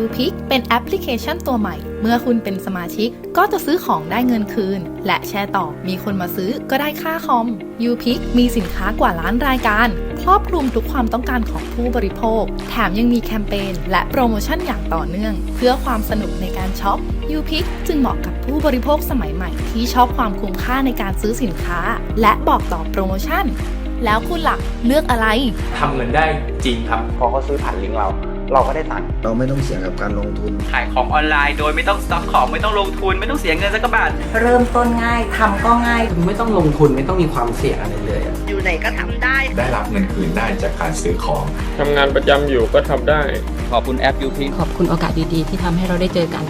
u p i c เป็นแอปพลิเคชันตัวใหม่ เมื่อคุณเป็นสมาชิกก็จะซื้อของได้เงินคืน และแชร์ต่อมีคนมาซื้อก็ได้ค่าคอม u p i c มีสินค้ากว่าล้านรายการ ครอบคลุมทุกความต้องการของผู้บริโภค แถมยังมีแคมเปญและโปรโมชั่นอย่างต่อเนื่อง เพื่อความสนุกในการช็อป u p i c จึงเหมาะกับผู้บริโภคสมัยใหม่ที่ชอบความคุ้มค่าในการซื้อสินค้า และบอกต่อโปรโมชั่นแล้วคุณหลักเลือกอะไร ทำเงินได้จริงครับพอเขาซื้อผ่านลิงก์เรา เราก็ได้ตังค์เราไม่ต้องเสี่ยงกับการลงทุน ขายของออนไลน์โดยไม่ต้องสต็อกของไม่ต้องลงทุน ไม่ต้องเสียเงินสักกระบาทเริ่มต้นง่ายทำก็ง่าย ไม่ต้องลงทุนไม่ต้องมีความเสี่ยงอะไรเลยอะอยู่ไหนก็ทำได้ ได้รับเงินคืนได้จากการซื้อของทำงานประจำอยู่ก็ทำได้ ขอบคุณแอปยูพิขอบคุณโอกาสดีๆ ที่ทำให้เราได้เจอกัน